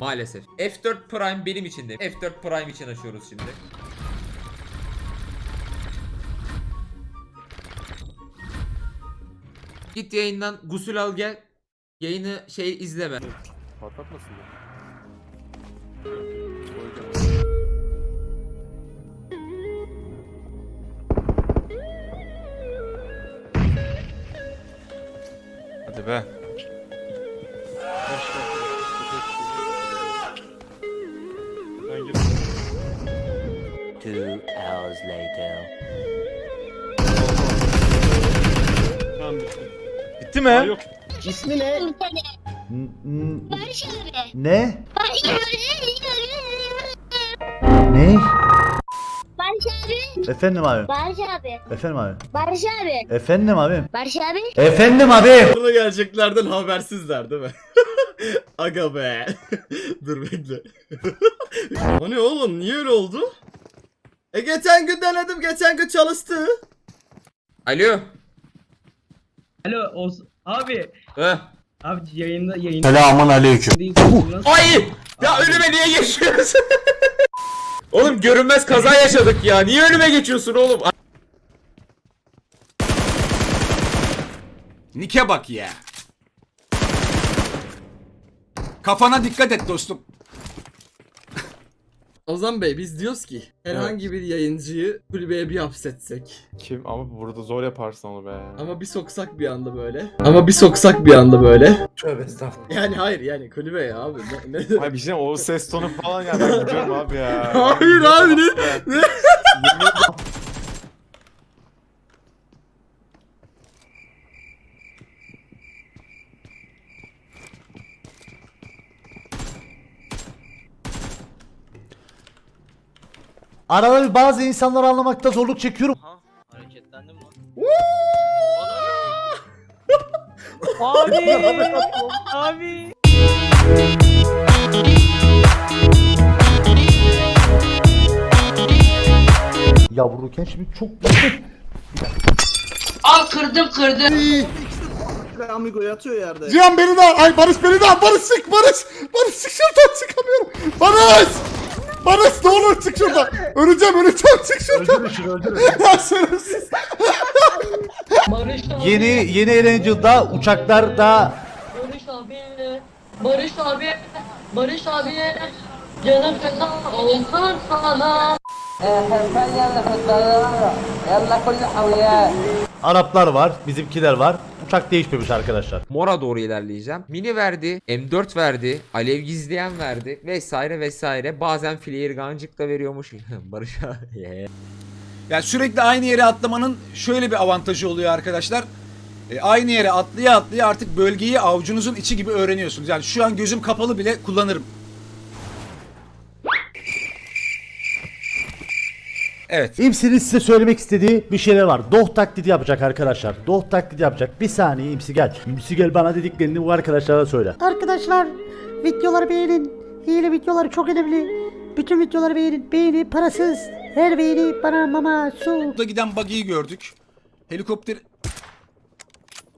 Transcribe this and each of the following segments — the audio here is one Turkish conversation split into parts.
Maalesef. F4 Prime benim için de. F4 Prime için açıyoruz şimdi. Git yayından gusül al gel. Yayını şey izleme. Patlatmasın ya. Hadi be. Two hours later. Tamam bitti. Bitti mi? Aa, yok. İsmi ne? N- n- Barış abi. Ne? Barış abi. Ne? Barış abi. Efendim abi. Barış abi. Efendim abi. Barış abi. Efendim abi. Barış abi. Efendim abi. Burada geleceklerden habersizler değil mi? Aga be. Dur bekle. o ne oğlum? Niye öyle oldu? E geçen gün denedim. Geçen gün çalıştı. Alo. Alo Oz abi Heh. abi yayında yayında Selamun aleyküm. Ay! Ya önüme niye geçiyorsun? oğlum görünmez kaza yaşadık ya. Niye önüme geçiyorsun oğlum? Nike bak ya. Kafana dikkat et dostum. Ozan Bey biz diyoruz ki herhangi bir yayıncıyı kulübeye bir hapsetsek. Kim ama burada zor yaparsın onu be. Ama bir soksak bir anda böyle. Ama bir soksak bir anda böyle. Tövbe estağfurullah. Yani hayır yani kulübeye abi. Ne, ne? Ay bir şey o ses tonu falan ya ben gidiyorum abi ya. Hayır abi ne? ne? Arada bazı insanları anlamakta zorluk çekiyorum. Hareketlendim lan. abi abi Yavruyken şimdi çok Cihan beni de al. Ay Barış beni de al. Barış çık Barış. Barış çık şuradan çıkamıyorum. Barış. Barış ne olur çık şuradan. Öleceğim öleceğim çık şuradan. Öldürün şunu öldürün. ya şerefsiz. Yeni yeni Erangel'da uçaklarda Barış abi, Barış abi, Barış abi, canım feda olsun sana. Araplar var, bizimkiler var. Uçak değişmemiş arkadaşlar. Mora doğru ilerleyeceğim. Mini verdi, M4 verdi, alev gizleyen verdi vesaire vesaire. Bazen flare gancık da veriyormuş. Barış abi. Yani sürekli aynı yere atlamanın şöyle bir avantajı oluyor arkadaşlar. E, aynı yere atlaya atlaya artık bölgeyi avucunuzun içi gibi öğreniyorsunuz. Yani şu an gözüm kapalı bile kullanırım. Evet. İmsi'nin size söylemek istediği bir şeyler var. Doh taklidi yapacak arkadaşlar. Doh taklidi yapacak. Bir saniye İmsi gel. İmsi gel bana dediklerini bu arkadaşlara söyle. Arkadaşlar videoları beğenin. Hile videoları çok önemli. Bütün videoları beğenin. Beğeni parasız. Her beğeni bana mama su. Burada giden buggy'yi gördük. Helikopter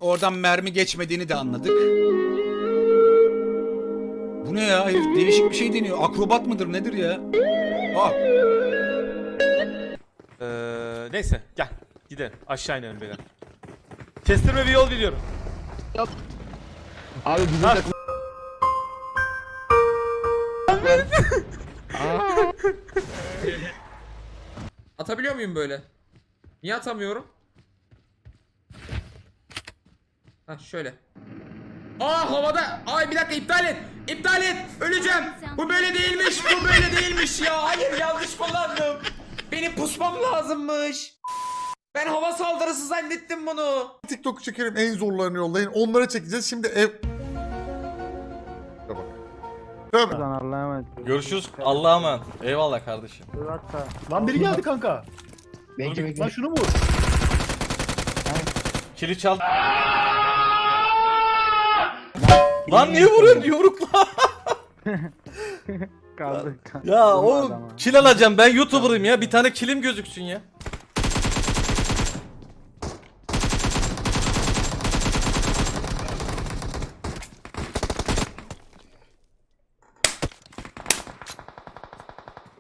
oradan mermi geçmediğini de anladık. Bu ne ya? Herif değişik bir şey deniyor. Akrobat mıdır nedir ya? Aa, Ee, neyse gel. Gidelim. Aşağı inelim beyler. Kestirme bir yol biliyorum. Abi bizim takım Atabiliyor muyum böyle? Niye atamıyorum? Ha şöyle. Aa havada. Ay bir dakika iptal et. İptal et. Öleceğim. Bu böyle değilmiş. Bu böyle değilmiş ya. Hayır yanlış kullandım. Benim pusmam lazımmış. Ben hava saldırısı zannettim bunu. TikTok çekerim en zorlarını yollayın. Onlara çekeceğiz. Şimdi ev... Tövbe. Tövbe. Görüşürüz. Allah'a emanet. Eyvallah kardeşim. Lan biri geldi kanka. Bekle bekle. şunu vur. Kili çal. Lan niye vuruyorsun yumrukla? Kaldı. ya o kil alacağım ben YouTuber'ım ya. Bir tane kilim gözüksün ya.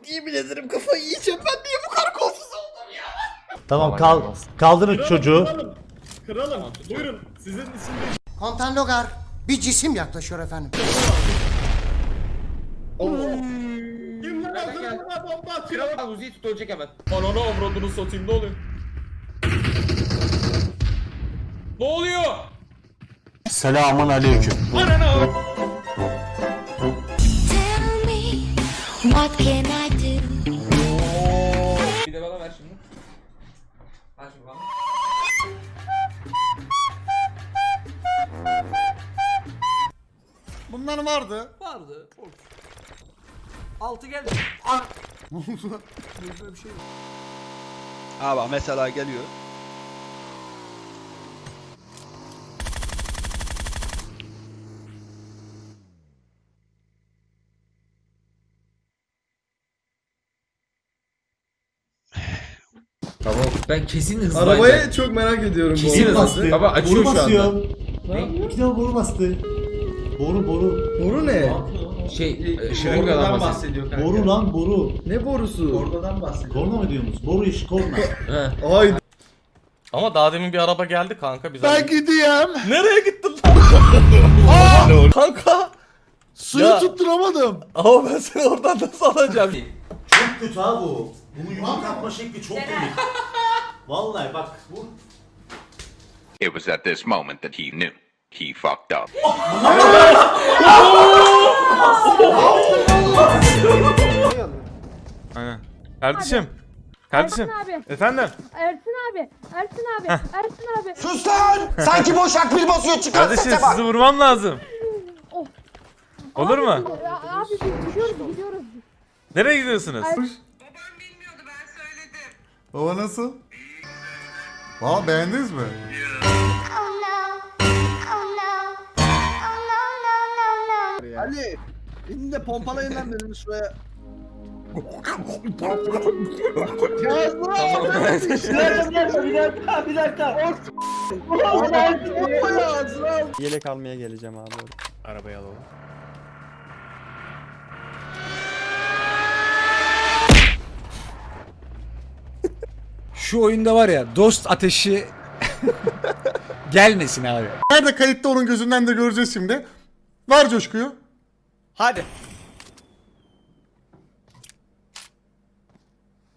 Yemin ederim kafayı yiyeceğim ben niye bu kadar kolsuz oldum ya? Tamam kal kaldırın çocuğu. Kralım buyurun sizin isminiz. Kontan Logar bir cisim yaklaşıyor efendim. Kim lan hazır buna bomba atıyor. Kral Uzi'yi tut ölecek hemen. Ananı avradını satayım ne oluyor? Ne oluyor? Selamun aleyküm. Ananı Tell me what can I do? Bir de bana ver şimdi. Ver şimdi bana. Bunlar vardı. Vardı. Altı geldi. Ar ne oldu lan? Böyle bir şey yok. Ha bak mesela geliyor. Baba ben kesin hızlanacak. Arabaya çok merak ediyorum Kesin bu arada. bastı. Baba açıyor boru şu anda. basıyor. Ne? İki boru bastı. Boru boru. Boru ne? Ne yapıyor? Şey, e, şırıngadan bahsediyor. Boru lan boru. Ne borusu? Korna mı diyorsunuz? Boru iş korna. He. Ay Ama daha demin bir araba geldi kanka biz. Ben gideyim. Nereye gittin lan? kanka. Suyu Ya. tutturamadım. Ama ben seni oradan nasıl alacağım? Çok kötü ha bu. Bunu yumruk atma şekli çok kötü. Vallahi bak bu It was at this moment that he knew he fucked up. Aynen. Kardeşim. Kardeşim. abi. Efendim. Ersin abi. Ersin abi. Ersin abi. Sus lan! Sanki boş akbil basıyor çıkar Kardeşim sizi vurmam lazım. Olur mu? Abi biz gidiyoruz gidiyoruz. Nereye gidiyorsunuz? Baba nasıl? Valla beğendiniz mi? Ali! Beni de pompalayın lan benim şuraya. Yelek almaya geleceğim abi. Arabayı alalım. Şu oyunda var ya dost ateşi gelmesin abi. Nerede kayıtta onun gözünden de göreceğiz şimdi. Ver coşkuyu. Hadi.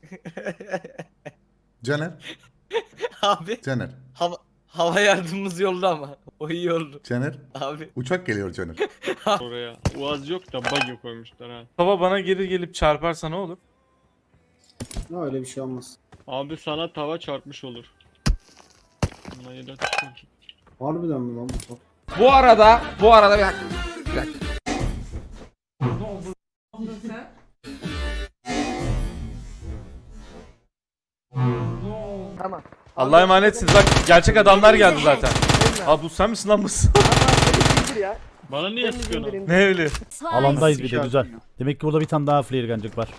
Caner. Abi Caner. hava, hava yardımımız yolda ama. O iyi oldu. Caner. Abi. Uçak geliyor Caner. Oraya Uaz yok da buggy koymuşlar ha. Baba bana geri gelip çarparsa ne olur? Öyle bir şey olmaz. Abi sana tava çarpmış olur. Da tutun. Harbiden mi lan bu? Bu arada, bu arada bir dakika. Bir dakika. Ne oldu? Ne oldu sen? Allah'a emanetsiniz. Bak gerçek adamlar geldi zaten. Aa bu sen misin lan mısın? Bana niye sıkıyorsun ne öyle? alandayız bir de güzel. Demek ki burada bir tane daha flare gancık var.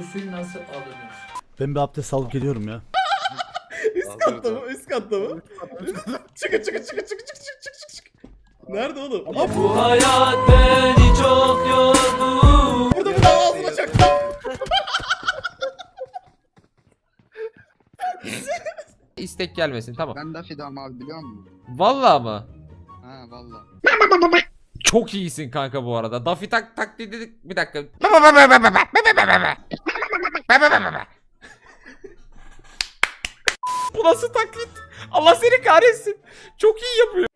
Usul nasıl alınır? Ben bir abdest alıp geliyorum ya. Üst katta mı? Üst katta mı? çıkı çıkı çıkı çıkı çıkı çıkı çıkı çıkı. Nerede oğlum? Aha bu. Hayat beni çok yordu. Burada bir daha ağzına çaktım. İstek gelmesin tamam. Ben de fidam abi biliyor musun? Vallahi mı? Ha valla. Çok iyisin kanka bu arada. Daffy tak taklidi bir dakika. Bu nasıl taklit? Allah seni kahretsin. Çok iyi yapıyor.